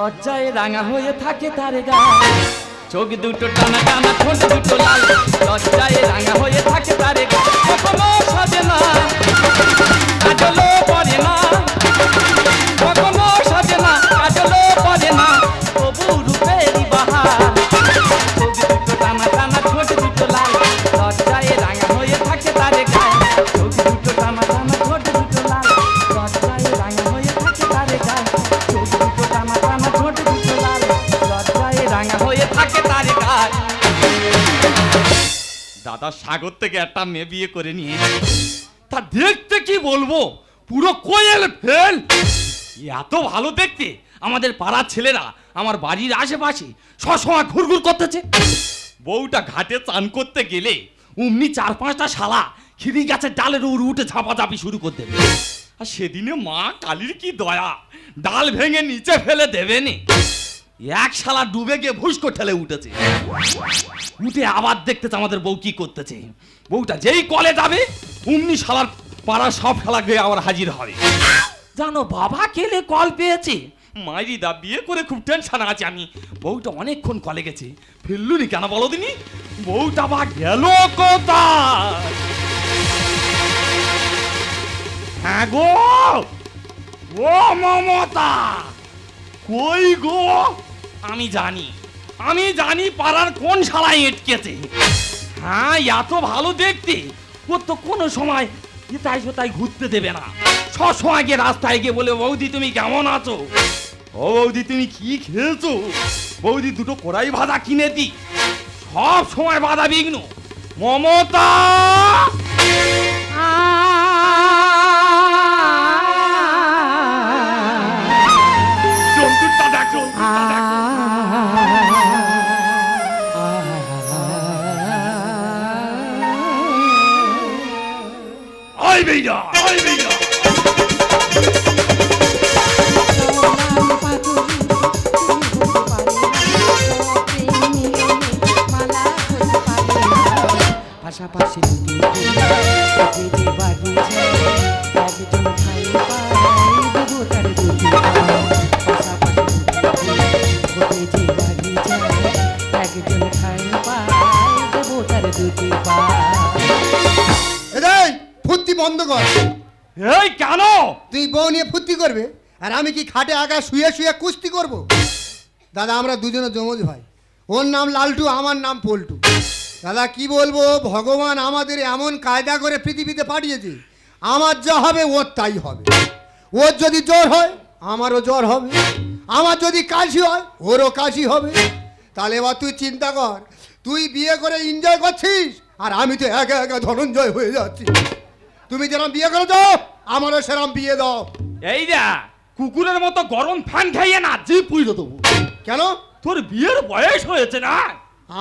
লজ্জায় রাঙা হয়ে থাকে তার গা। চোখ দুটো টানা টানা, ঠোঁট দুটো লাল। লজ্জায় রাঙা হয়ে থাকে তার গা। কখনো সাজে না, কাজলও পরে না। দাদা সাগর থেকে একটা মেয়ে বিয়ে করে নিয়ে তা দেখতে কি বলব? পুরো কোয়েল ফেল। এত ভালো দেখতে। আমাদের পাড়ার ছেলেরা আমার বাড়ির আশেপাশে সবসময় ঘুরঘুর করতেছে। বউটা ঘাটে চান করতে গেলে অমনি চার পাঁচটা শালা খিরি গাছের ডালের উড়ে উঠে ঝাপাঝাপি শুরু করে দেবে। আর সেদিনে মা কালীর কি দয়া? ডাল ভেঙে নিচে ফেলে দেবে নি। এক শালা ডুবে গিয়ে ভুস্কো ঠেলে উঠেছে। উঠে আবার দেখতেছে আমাদের বউ কি করতেছে। বউটা যেই কলে যাবে, অমনি শালার পাড়ার সব শালা গিয়ে আবার হাজির হবে। জানো বাবা কেলে কল পেয়েছে? মাইরি দা বিয়ে করে খুব টেনশন আছে আমি। বউটা অনেকক্ষণ কলে গেছে। ফেললুনি কেন বলো দিনি? বউটা বা গেল কোথায়? হ্যাঁ গো? ও মমতা! কই গো? আমি জানি আমি জানি পাড়ার কোন শালায় এটকেছে। হ্যাঁ এত ভালো দেখতে, ও তো কোনো সময় ইতাই সোতাই ঘুরতে দেবে না। সময় গিয়ে রাস্তায় গিয়ে বলে, বৌদি, তুমি কেমন আছো? ও বৌদি, তুমি কি খেয়েছো বৌদি, দুটো কড়াই ভাজা কিনে দি, সব সময় বাধা বিঘ্ন, মমতা! তুই বউ নিয়ে ফুর্তি করবে, আর আমি কি খাটে একা শুয়ে শুয়ে কুস্তি করব? দাদা, আমরা দুজনে জমজ ভাই। ওর নাম লালটু, আমার নাম পল্টু। দাদা, কি বলব? ভগবান আমাদের এমন কায়দা করে পৃথিবীতে পাঠিয়েছে, আমার যা হবে ওর তাই হবে। ওর যদি জ্বর হয়, আমারও জ্বর হবে। আমার যদি কাশি হয়, ওরও কাশি হবে। তাহলে এবার তুই চিন্তা কর, তুই বিয়ে করে এনজয় করছিস, আর আমি তো একা একা ধনঞ্জয় হয়ে যাচ্ছি। তুমি যেরকম বিয়ে করে দাও আমারও সেরকম বিয়ে দাও। এই যা কুকুরের মতো গরম ফ্যান খাইয়ে না জি পুইরো দেবো। কেন? তোর বিয়ের বয়স হয়েছে না?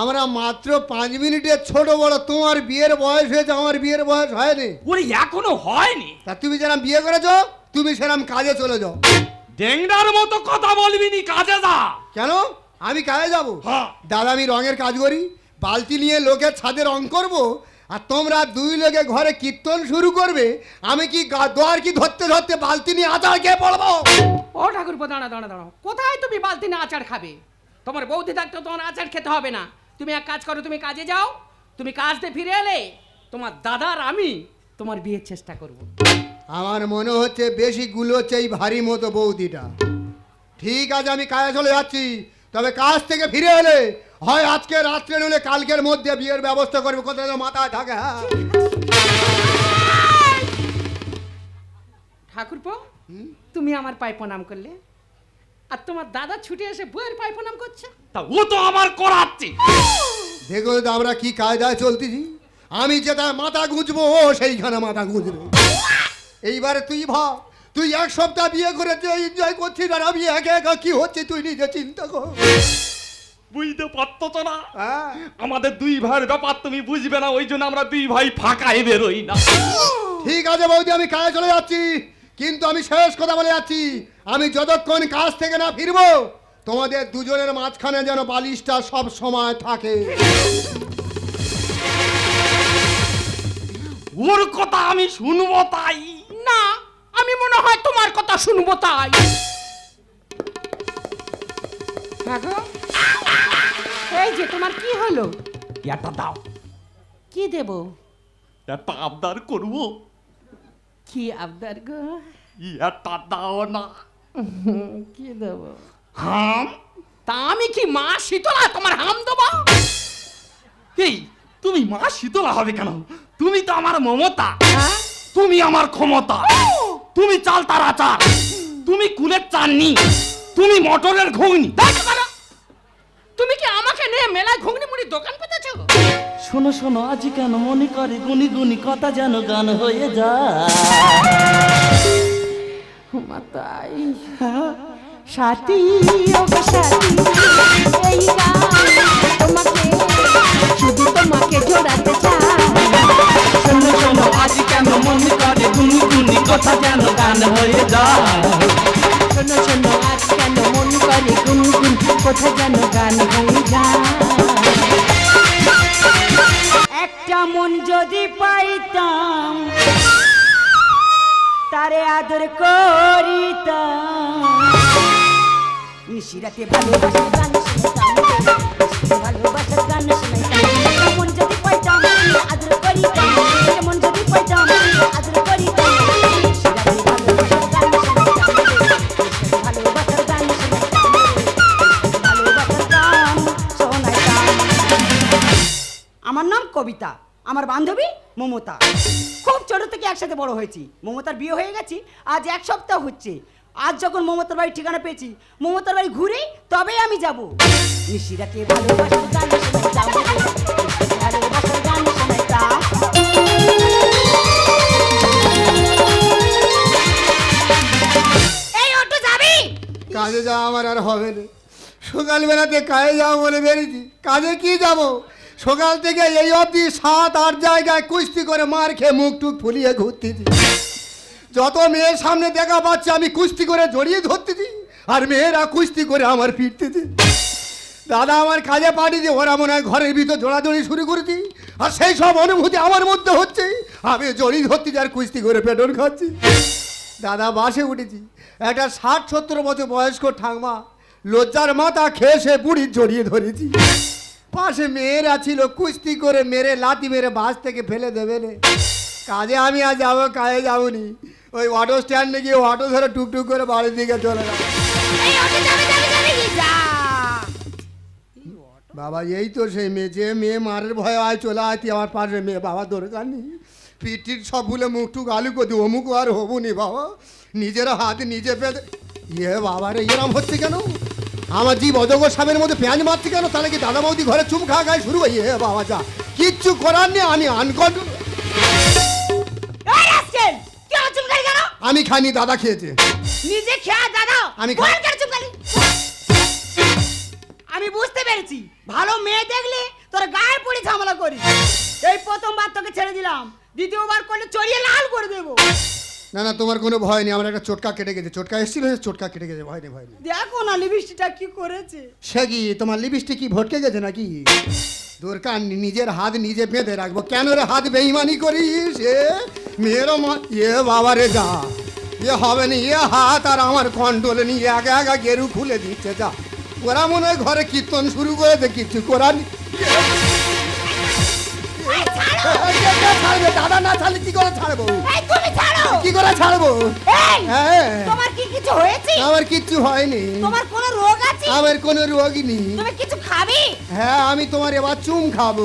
আমরা মাত্র পাঁচ মিনিটের ছোট বড় তোমার বিয়ের বয়স হয়েছে আমার বিয়ের বয়স হয়নি। ওরে এখনও হয়নি? তা তুমি যেরকম বিয়ে করেছ তুমি সেরকম কাজে চলে যাও। ডেংরার মতো কথা বলবি নি কাজে যা। কেন? আমি কাজে যাব। হ্যাঁ। দাদা আমি রঙের কাজ করি। বালতি নিয়ে লোকের ছাদে রং করব। আর তোমরা দুই লোকে ঘরে কীর্তন শুরু করবে আমি কি দোয়ার কি ধরতে ধরতে বালতি নিয়ে আচার খেয়ে পড়ব? ও ঠাকুরপো দাঁড়া দাঁড়া দাঁড়াও কোথায় তুমি বালতি না আচার খাবে? তোমার বৌদি থাকতে তোমার আচার খেতে হবে না। তুমি এক কাজ করো তুমি কাজে যাও তুমি কাজতে ফিরে এলে তোমার দাদার আমি তোমার বিয়ের চেষ্টা করব। আমার মনে হচ্ছে বেশি গুলো এই ভারী মতো বৌদিটা। ঠিক আছে আমি কাজে চলে যাচ্ছি তবে কাজ থেকে ফিরে এলে হয় আজকে রাত্রে নলে কালকের মধ্যে বিয়ের ব্যবস্থা করবে। কোথায় মাথায় থাকে হ্যাঁ। ঠাকুরপো তুমি আমার পায়ে প্রণাম করলে। আর তোমার দাদা ছুটে এসে বইয়ের পায়ে প্রণাম করছে। তা ও তো আমার করাচ্ছে। দেখো তো আমরা কি কায়দায় চলতেছি? আমি যেটা মাথা গুঁজবো ও সেইখানে মাথা গুঁজবে। এইবারে তুই ভাব তুই এক সপ্তাহ বিয়ে করে এনজয় করছিস আর আমি একা একা কি হচ্ছে তুই নিজে চিন্তা কর। বুঝতে পারতো তো না। হ্যাঁ। আমাদের দুই ভাইয়ের ব্যাপার তুমি বুঝবে না ওই জন্য আমরা দুই ভাই ফাঁকায় বেরোই না। ঠিক আছে বৌদি আমি কাজে চলে যাচ্ছি। কিন্তু আমি শেষ কথা বলে যাচ্ছি। আমি যতক্ষণ কাজ থেকে না ফিরবো তোমাদের দুজনের মাঝখানে যেন বালিশটা সব সময় থাকে। ওর কথা আমি শুনব তাই। না আমি মনে হয় তোমার কথা শুনব তাই। কাকা এই যে তোমার কি হলো? একটা দাও। কি দেব? একটা আবদার করব। কি আবদার গো? একটা দাও না। কি দেব? হাম? তা আমি কি মা শীতলা? তোমার হাম দেবো? এই তুমি মা শীতলা হবে কেন? তুমি তো আমার মমতা। হ্যাঁ? তুমি আমার ক্ষমতা। তুমি চাল তার আচার। তুমি কুলের চাননি। তুমি মটরের ঘুগনি। দোকান পেতেছো শোনো শোনো আজ কেন মনে করে গুনি গুনি কথা যেন গান হয়ে যায়? মাতাই সাথী ও গো সাথী এই গান তোমাকে শুধু তোমাকে জোড়াতে চাই। শোনো শোনো আজ কেন মনে করে গুনি গুনি কথা যেন গান হয়ে যায়? শোনো শোনো আজ কেন মন করে গুনগুন কোথা যেন গান হয়ে যায়? একটা মন যদি পাইতাম তারে আদর করিতাম। নিশিরাতে ভালোবাসার গান শুনতাম ভালোবাসার গান শুনতাম। একসাথে বড় হয়েছি। মমতার বিয়ে হয়ে গেছি, আজ এক সপ্তাহ হচ্ছে। আজ যখন মমতার বাড়ির ঠিকানা পেয়েছি, মমতার বাড়ি ঘুরে তবেই আমি যাব। নিশিরাকে কাজে যাওয়া আমার আর হবে না। সকালবেলাতে কাজে যাব বলে বেরিয়েছি। কাজে কি যাব? সকাল থেকে এই অবধি সাত, আট জায়গায় কুস্তি করে মার খেয়ে মুখ টুক ফুলিয়ে ঘুরতেছি যত মেয়ের সামনে দেখা পাচ্ছে, আমি কুস্তি করে জড়িয়ে ধরতেছি আর মেয়েরা কুস্তি করে আমার ফিরতেছে দাদা আমার কাজে পাঠিয়েছে ওরা মনে হয় ঘরের ভিতর জোড়াজড়ি শুরু করেছি আর সেই সব অনুভূতি আমার মধ্যে হচ্ছে। আমি জড়ি ধরতেছি আর কুস্তি করে পেটন খাচ্ছি। দাদা বাসে উঠেছি। একটা ষাট, সত্তর বছর বয়স্ক ঠাকমা লজ্জার মাথা খেয়ে সে বুড়ি জড়িয়ে ধরেছি। পাশে মেয়েরা ছিল কুস্তি করে মেরে লাতি মেরে বাস থেকে ফেলে দেবে রে। কাজে আমি আর যাব কাজে যাবনি। ওই অটো স্ট্যান্ডে গিয়ে অটো ধরে টুকটুক করে বাড়ির দিকে চলে যা। বাবা এই তো সেই মেয়ে যে মেয়ে মারের ভয়ে আয় চলে আয় তুই আমার পাশে মেয়ে। বাবা দরকার নেই। পিঠির সব ভুলে মুখটুক আলু করতি অমুক আর হবু নি বাবা। নিজের হাতে নিজে পেতে ইয়ে বাবা রে এরম হচ্ছে কেন? আমার জীব অজগর সামের মধ্যে পেঁয়াজ মারছে কেন? তাহলে কি দাদা বৌদি ঘরে চুম খা খায় শুরু? হয় ইয়ে বাবা যা কিচ্ছু করার নেই আমি আনকন্ট্রোল কেন? আমি খাইনি দাদা খেয়েছে। নিজে খেয়া দাদা। আমি আমি বুঝতে পেরেছি। ভালো মেয়ে দেখলে তোর গায়ে পড়ে ঝামেলা করি এই প্রথমবার তোকে ছেড়ে দিলাম। দ্বিতীয়বার করলে চড়িয়ে লাল করে দেবো। না না তোমার কোনো ভয় নেই আমার একটা চোটকা কেটে গেছে চোটকা এসেছিল চোটকা কেটে গেছে ভয় নেই ভয় নেই। দেখো না লিপস্টিকটা কি করেছে। সে কি তোমার লিপস্টিক কি ভটকে গেছে নাকি? দরকার নিজের হাত নিজে বেঁধে রাখব। কেন রে হাত বেইমানি করিস এ? মেয়েরও এ বাবা রে যা। এ হবে না এ হাত আর আমার কন্ট্রোলে নিয়ে একা একা গেরু খুলে দিচ্ছে যা। ওরা মনে হয় ঘরে কীর্তন শুরু করেছে কিছু করার কি করে ছাড়বো কি করে ছাড়বো আমার কিচ্ছু হয়নি কোনো রোগ আমার কোনো রোগই নেই কিছু হ্যাঁ আমি তোমার এবার চুম খাব?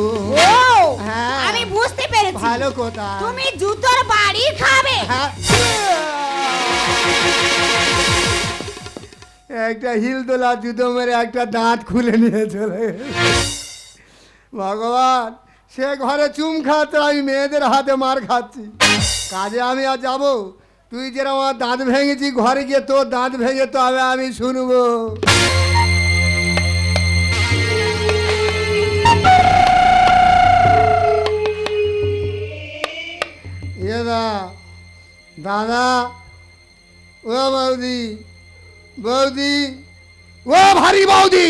হ্যাঁ। আমি বুঝতে পেরেছি। ভালো কথা তুমি জুতোর বাড়ি খাবে। একটা হিল তোলা জুতো মেরে একটা দাঁত খুলে নিয়ে চলে ভগবান সে ঘরে চুম খাচ্ছে আমি মেয়েদের হাতে মার খাচ্ছি। কাজে আমি আর যাব। তুই যেরকম আমার দাঁত ভেঙেছি, ঘরে গিয়ে তোর দাঁত ভেঙে তবে আমি শুনব। দা, দাদা, ও বৌদি বৌদি, ও ভারী বৌদি!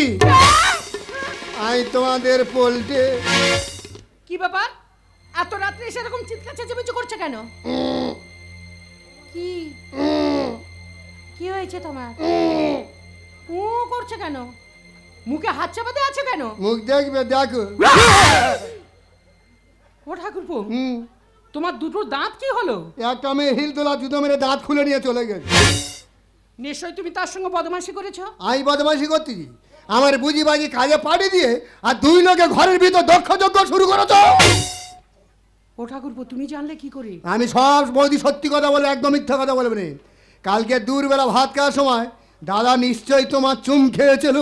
আমি তোমাদের পোল্টে। কি ব্যাপার? এত রাত্রে এসে এরকম চিৎকার চেঁচামেচি করছে কেন? কি? কি হয়েছে তোমার? ও করছে কেন? মুখে হাত চাপাতে আছে কেন? মুখ দেখবে দেখো। ও ঠাকুরপো হুম তোমার দুটো দাঁত কি হলো? একটা মেয়ে হিল তোলা জুতো মেরে দাঁত খুলে নিয়ে চলে গেছে। নিশ্চয়ই তুমি তার সঙ্গে বদমাশি করেছ? আমি বদমাশি করতেছি আমার বুঝি বাজি কাজে পাঠিয়ে দিয়ে আর দুই লোকে ঘরের ভিতর দক্ষ যজ্ঞ শুরু করেছ। ও ঠাকুরপো তুমি জানলে কি করে? আমি সব বৌদি সত্যি কথা বলে একদম মিথ্যা কথা বলবে না। কালকে দূরবেলা ভাত খাওয়ার সময় দাদা নিশ্চয়ই তোমার চুম খেয়েছিল।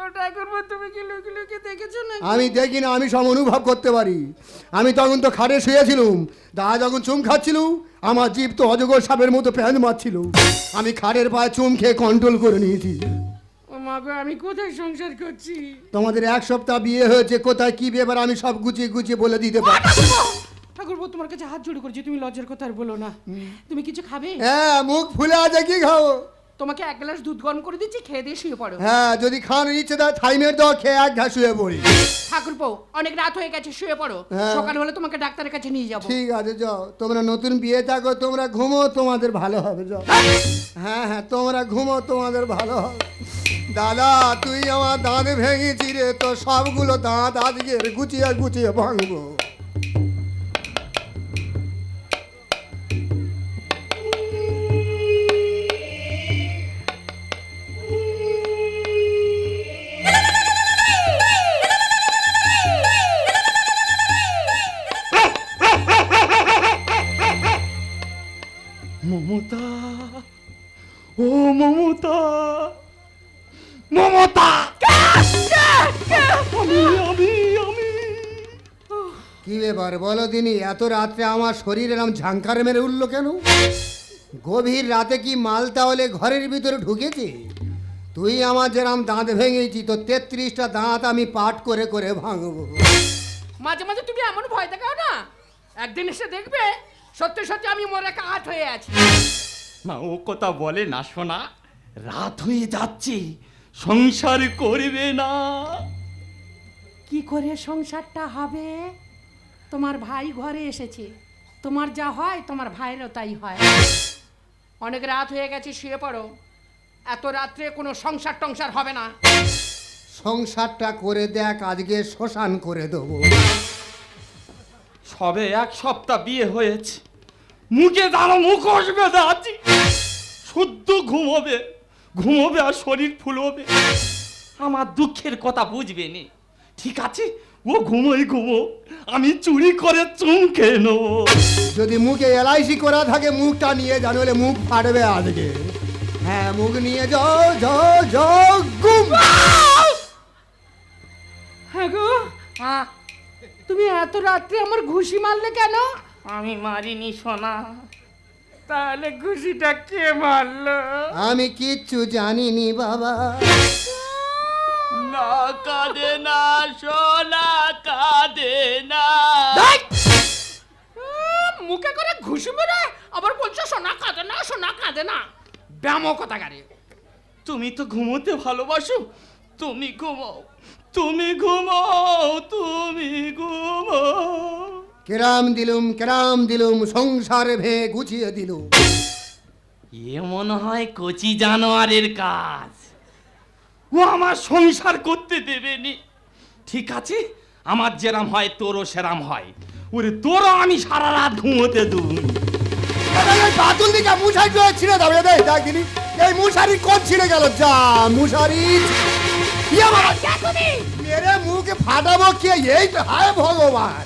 ও ঠাকুরপো তুমি কি লুকি লুকি দেখেছ না আমি দেখি না আমি সব অনুভব করতে পারি। আমি তখন তো খাটে শুয়েছিলুম। দাদা যখন চুম খাচ্ছিল আমার জীব তো অজগর সাপের মতো প্যান মারছিল। আমি খাটের পায়ে চুম খেয়ে কন্ট্রোল করে নিয়েছি। ও মা গো আমি কোথায় সংসার করছি? তোমাদের এক সপ্তাহ বিয়ে হয়েছে কোথায় কি ব্যাপার আমি সব গুছিয়ে গুছিয়ে বলে দিতে পারি ঠাকুরপো তোমার কাছে হাত জোড় করছি তুমি লজ্জার কথা আর বলো না। তুমি কিছু খাবে? হ্যাঁ মুখ ফুলে আছে কি খাও তোমাকে এক গ্লাস দুধ গরম করে দিচ্ছি খেয়ে দিয়ে শুয়ে পড়ো। হ্যাঁ যদি খান ইচ্ছে দেয় থাইমের দাও খেয়ে এক ঘা শুয়ে পড়ি। ঠাকুরপো অনেক রাত হয়ে গেছে শুয়ে পড়ো। হ্যাঁ। সকাল হলে তোমাকে ডাক্তারের কাছে নিয়ে যাব। ঠিক আছে যাও। তোমরা নতুন বিয়ে থাকো তোমরা ঘুমো তোমাদের ভালো হবে যাও। হ্যাঁ হ্যাঁ তোমরা ঘুমো তোমাদের ভালো হবে। দাদা তুই আমার দাঁত ভেঙেছি রে তো সবগুলো দাঁত আজকে গুছিয়ে গুছিয়ে ভাঙবো। এত রাত্রে আমার শরীর এরম ঝাঙ্কার মেরে উঠল কেন? গভীর রাতে কি মাল তাহলে ঘরের ভিতরে ঢুকেছে? তুই আমার যেরম দাঁত ভেঙেছি তো তেত্রিশটা দাঁত আমি পাট করে করে ভাঙবো। মাঝে মাঝে তুমি এমন ভয় দেখাও না? একদিন এসে দেখবে সত্যি সত্যি আমি মরে কাঠ হয়ে আছি। মা ও কথা বলে না শোনা। রাত হয়ে যাচ্ছে সংসার করবে না। কি করে সংসারটা হবে? তোমার ভাই ঘরে এসেছে। তোমার যা হয় তোমার ভাইয়েরও তাই হয়। অনেক রাত হয়ে গেছে শুয়ে পড়ো। এত রাত্রে কোনো সংসার টংসার হবে না। সংসারটা করে দেখ আজকে শ্মশান করে দেবো। সবে এক সপ্তাহ বিয়ে হয়েছে। মুখে দাঁড়ো মুখোশ বেঁধে আছি। শুদ্ধ ঘুমোবে ঘুমোবে আর শরীর ফুলবে। আমার দুঃখের কথা বুঝবে নি। ঠিক আছে? ও ঘুমোই ঘুমো আমি চুরি করে চুম খেয়ে নেব। যদি মুখে এলআইসি করা থাকে মুখটা নিয়ে জানো হলে মুখ ফাটবে আজকে। হ্যাঁ মুখ নিয়ে যাও যাও যাও গুম হ্যাঁ গো তুমি এত রাত্রে আমার ঘুষি মারলে কেন? আমি মারিনি সোনা। তাহলে ঘুষিটা কে মারলো? আমি কিচ্ছু জানিনি বাবা। না কাঁদে না সোনা ঘুষি মেরে আবার বলছো সোনা কাঁদে না সোনা কাঁদে না। ব্যামো কথা গাড়ি তুমি তো ঘুমোতে ভালোবাসো। তুমি ঘুমাও তুমি ঘুমাও তুমি ঘুমাও। কেরাম দিলুম কেরাম দিলুম সংসার ভে গুছিয়ে দিলুম। এ মনে হয় কচি জানোয়ারের কাজ। ও আমার সংসার করতে দেবেনি। ঠিক আছে? আমার যেরাম হয় তোরও সেরাম হয়। ওরে তোরও আমি সারা রাত ঘুমোতে দেবো। বাতুল দিকে মুশারি ছিঁড়ে যাবে দেখ দেখ দিনি এই মুশারি কোন ছিঁড়ে গেল? যা মুশারি। বাবা, মেরে মুখ ফাটাবো কে? এই তো হায় ভগবান।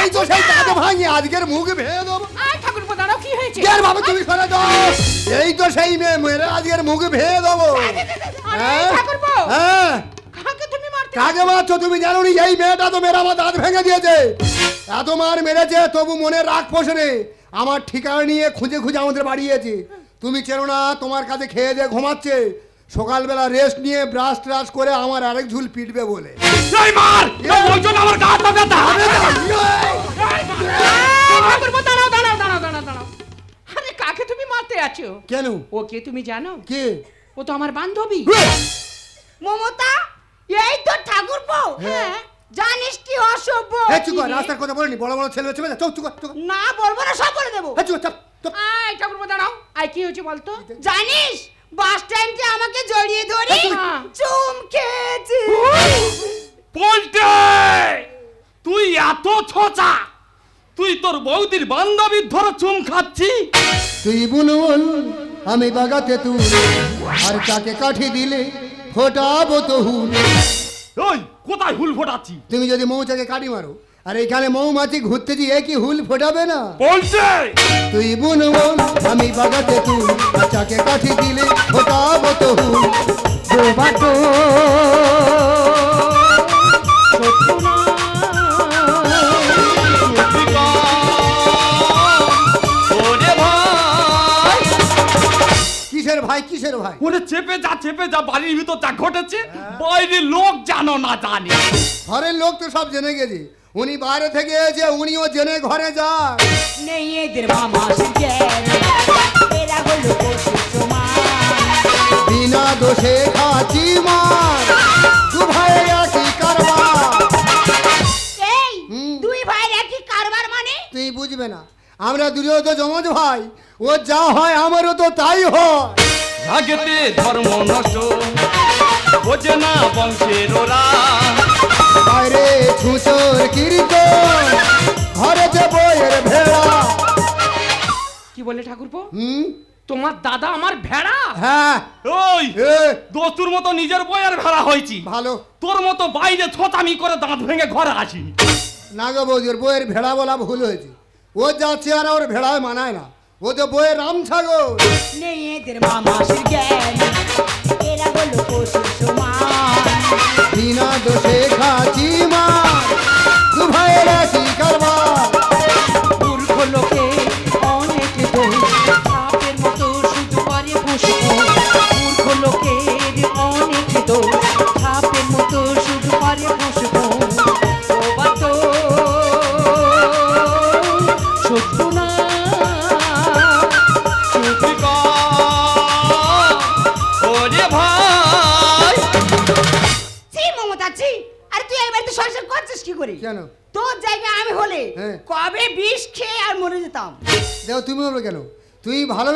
এই তো সেই দাঁতে ভাঙি আজকের মুখ ভেঙে দেবো। ঠাকুর দাঁড়াও কি হয়েছে? কে বাবা তুমি সরে যাও এই তো সেই মেয়ে মেরে আজকের মুখ ভেঙে দেবো। হ্যাঁ? হ্যাঁ? কাকে তুমি মারছো তুমি জানো নি? এই মেয়েটা তো মেরে আমার দাঁত ভেঙে দিয়েছে। এত মার মেরেছে তবু মনে রাগ পোষে নেই আমার ঠিকানা নিয়ে খুঁজে খুঁজে আমাদের বাড়িয়েছে তুমি চেনো না তোমার কাছে খেয়ে দিয়ে ঘুমাচ্ছে। সকালবেলা রেস্ট নিয়ে ব্রাশ ট্রাশ করে আমার আরেক ঝুল পিটবে বলে। কাকে তুমি মারতে আছো কেন? ও কে তুমি জানো? কে? ও তো আমার বান্ধবী। মমতা এই তো ঠাকুরপো। হ্যাঁ। জানিস কি অসভ্য এই চুপ কর, রাস্তার কথা বলিনি বড় বড় ছেলে ছেলে চুপ চুপ কর, চুপ কর। না বলব না সব বলে দেবো। এই চুপ চাপ, চাপ। আয় ঠাকুরপো দাঁড়াও। আয় কি হয়েছে বলতো? জানিস বাস স্ট্যান্ডে আমাকে জড়িয়ে ধরে হ্যাঁ। চুম খেয়েছি। পল্টে তুই এত ছোচা! তুই তোর বৌদির বান্ধবীর ধরে চুম খাচ্ছি? তুই বুনবুন আমি বাগাতে তুই আর তাকে কাঠি দিলে ফোটাবো তো হুল ওই কোথায় হুল ফোটাচ্ছি? তুমি যদি মৌচাকে কাটি মারো আর এখানে মৌমাছি ঘুরতে এ কি হুল ফোটাবে না। বলছে! তুই বুনবুন আমি বাগাতে তুই বাচ্চাকে কাঠি দিলে ফোটাবো তো হুল। ওরে চেপে যা চেপে যা বাড়ির ভিতর যা ঘটেছে বাইরের লোক জানো না জানে। ঘরের লোক তো সব জেনে গেছে। উনি বাইরে থেকে এসে উনিও জেনে ঘরে যায় নেই এদের মামা এরা হলো বিনা দোষে খাচি মার দু ভাইয়ের একই কারবার। এই দুই ভাইয়ের একই কারবার মানে? তুই বুঝবে না। আমরা দুজনে তো জমজ ভাই ও যা হয় আমারও তো তাই হয়। রাগেতে ধর্ম নষ্ট। বোঝে না বংশের ওরা। বাইরে ছুঁচোর কীর্তন ঘরে যে বইয়ের ভেড়া। কি বলে ঠাকুরপো? হুম? তোমার দাদা আমার ভেড়া? হ্যাঁ। ওই দোস্তুর মতো নিজের বইয়ের ভেড়া হয়েছি। ভালো। তোর মতো বাইরে ছোটামি করে দাঁত ভেঙে ঘরে আসিনি নাগা বৌদি ওর বইয়ের ভেড়া বলা ভুল হয়েছে। ও যা চেহারা ওর ভেড়ায় মানায় না। ও তো বইয়ের রাম ছাগল। নেই এদের মামা জ্ঞান এরা হলো পশু সমান। বিনা দোষে খাচি মার।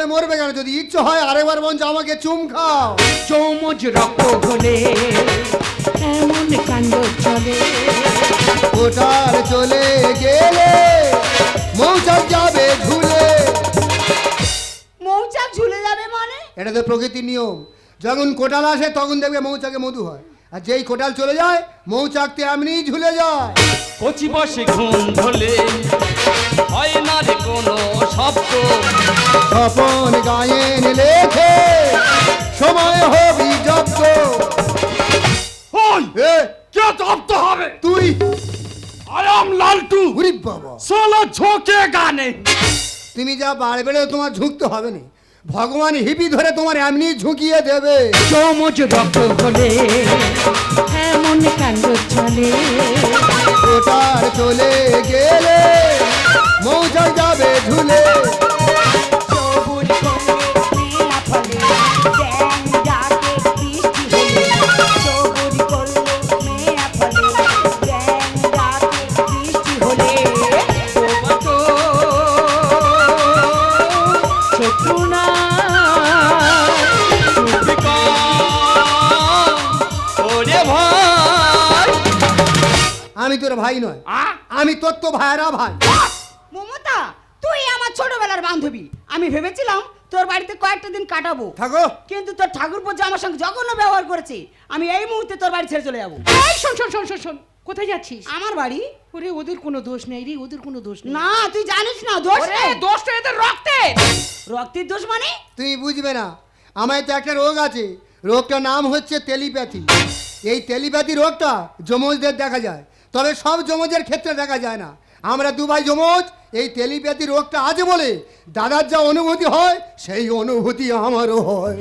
তুই মরবে কেন? যদি ইচ্ছে হয় আরেকবার বঞ্চ আমাকে চুম খাও। চৌমজ রক্ত হলে এমন কাণ্ড চলে। ওটার চলে গেলে মৌচাক যাবে ঝুলে মৌচাক ঝুলে যাবে মানে? এটা তো প্রকৃতির নিয়ম। যখন কোটাল আসে তখন দেখবে মৌচাকে মধু হয়। আর যেই কোটাল চলে যায় মৌচাকতে এমনিই ঝুলে যায়। কচি বসে ঘুম ধলে। হয় না রে কোনো শব্দ। স্বপন গায়েন লেখে সময় হবি জব্দ। ওই এ কে জব্দ হবে? তুই? I am Laltu. উরি বাবা। সোলো ঝোঁকে গানে। তুমি যা তোমার ঝুঁকতে হবে না। ভগবান হিপি ধরে তোমার এমনি ঝুঁকিয়ে দেবে। চৌমজ রক্ত হলে এমন কাণ্ড চলে। ওটার চলে গেলে যাবে ঝুলে ভাই। আমি তোর ভাই নয়। আমি তোর তো ভাইরা ভাই মমতা তুই আমার ছোটবেলার বান্ধবী আমি ভেবেছিলাম তোর বাড়িতে কয়েকটা দিন কাটাবো থাকো। কিন্তু তোর ঠাকুর যে আমার সঙ্গে জঘন্য ব্যবহার করেছে আমি এই মুহূর্তে তোর বাড়ি ছেড়ে চলে যাব। এই শোন শোন শোন শোন শোন কোথায় যাচ্ছিস? আমার বাড়ি? ওরে ওদের কোনো দোষ নেই রে ওদের কোনো দোষ নেই। না তুই জানিস না দোষ নেই। দোষটা এদের রক্তে রক্তের দোষ মানে? তুমি বুঝবে না। আমার তো একটা রোগ আছে। রোগটার নাম হচ্ছে টেলিপ্যাথি। এই টেলিপ্যাথি রোগটা যমজদের দেখা যায়। তবে সব যমজের ক্ষেত্রে দেখা যায় না। আমরা দু ভাই যমজ এই টেলিপ্যাথি রোগটা আছে বলে দাদার যা অনুভূতি হয় সেই অনুভূতি আমারও হয়।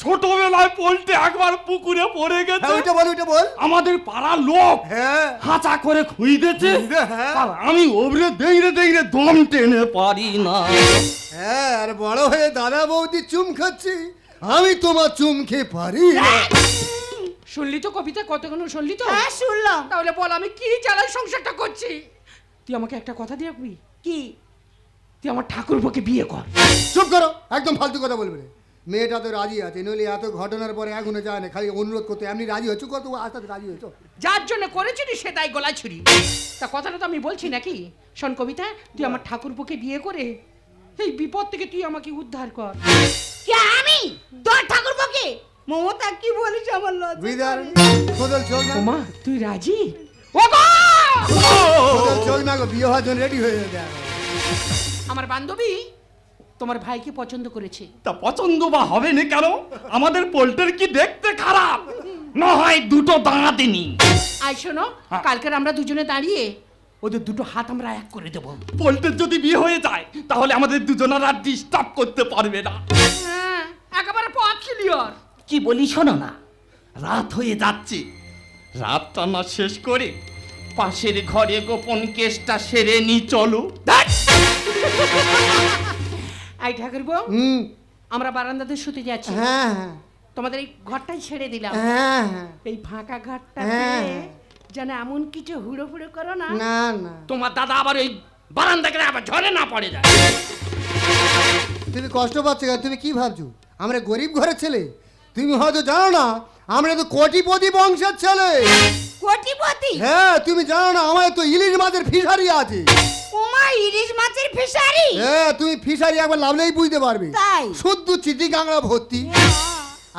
ছোটবেলায় পল্টে একবার পুকুরে পড়ে হ্যাঁ গেছে ওইটা বল ওইটা বল। আমাদের পাড়ার লোক হ্যাঁ। হাঁচা করে খুইদেছে খুইদে, হ্যাঁ। আর আমি ওবরে দেখরে দেখরে দম টেনে পারি না। হ্যাঁ আর বড় হয়ে দাদা বৌদি চুম খাচ্ছি আমি তোমার চুম খেয়ে পারি না। শুনলি তো কবিতা কতক্ষণ শুনলি তো? হ্যাঁ শুনলাম। তাহলে বল আমি কি জ্বালায় সংসারটা করছি? তুই আমাকে একটা কথা দিয়ে রাখবি? কি? তুই আমার ঠাকুরপোকে বিয়ে কর। চুপ করো একদম ফালতু কথা বলবে না। মেয়েটা তো রাজি আছে নইলে এত ঘটনার পরে এখনও যায় না খালি অনুরোধ করতে এমনি রাজি হচ্ছে কত আস্তে রাজি হয়েছো? যার জন্য করেছিলি সে তাই গলা ছুরি। তা কথাটা তো আমি বলছি নাকি? শোন কবিতা তুই আমার ঠাকুরপুকে বিয়ে করে এই বিপদ থেকে তুই আমাকে উদ্ধার কর। কে আমি? তোর ঠাকুর বকে মমতা কি বলিস আমার লজ্জা বিদার। খোদল চল ওমা তুই রাজি? ও গো! খোদল চল না বিয়ে হওয়ার জন্য রেডি হয়ে যাবে। আমার বান্ধবী তোমার ভাইকে পছন্দ করেছে। তা পছন্দ বা হবে না কেন? আমাদের পোল্টের কি দেখতে খারাপ? না হয় দুটো দাঁড়াতে নি আই শোনো হ্যাঁ। কালকের আমরা দুজনে দাঁড়িয়ে ওদের দুটো হাত আমরা এক করে দেবো। পোল্টের যদি বিয়ে হয়ে যায় তাহলে আমাদের দুজনের আর ডিস্টার্ব করতে পারবে না। হ্যাঁ একেবারে পথ ক্লিয়ার কি বলি শোনো না রাত হয়ে যাচ্ছে। রাতটা না শেষ করে পাশের ঘরে গোপন কেসটা সেরে নি চলো! আই ঠাকুর বউ হুম। আমরা বারান্দাতে শুতে যাচ্ছি। হ্যাঁ হ্যাঁ। তোমাদের এই ঘরটাই ছেড়ে দিলাম। হ্যাঁ হ্যাঁ। এই ফাঁকা ঘরটা হ্যাঁ। যেন এমন কিছু হুড়ো হুড়ো করো না। না না। তোমার দাদা আবার ওই বারান্দা গেলে আবার ঝড়ে না পড়ে যায়। তুমি কষ্ট পাচ্ছ কেন? তুমি কি ভাবছ? আমরা গরিব ঘরের ছেলে। তুমি হয়তো জানো না আমরা তো কোটিপতি বংশের ছেলে। কোটিপতি? হ্যাঁ তুমি জানো না আমাদের তো ইলিশ মাছের ফিশারি আছে। ওমা ইলিশ মাছের ফিশারি? হ্যাঁ তুমি ফিশারি একবার লাভলেই বুঝতে পারবে। তাই? শুদ্ধ চিঠি কাঁকড়া ভর্তি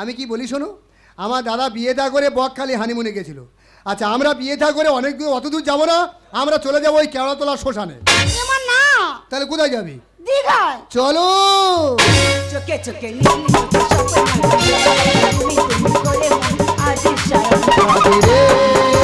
আমি কি বলি শোনো? আমার দাদা বিয়ে থা করে বকখালি হানিমুনে গেছিল। আচ্ছা আমরা বিয়ে থা করে অনেক দূর অত দূর যাব না আমরা চলে যাব ওই কেওড়াতলা শ্মশানে। এমন না? তাহলে কোথায় যাবি? দীঘায়। চলো! চোখে চোখে রে,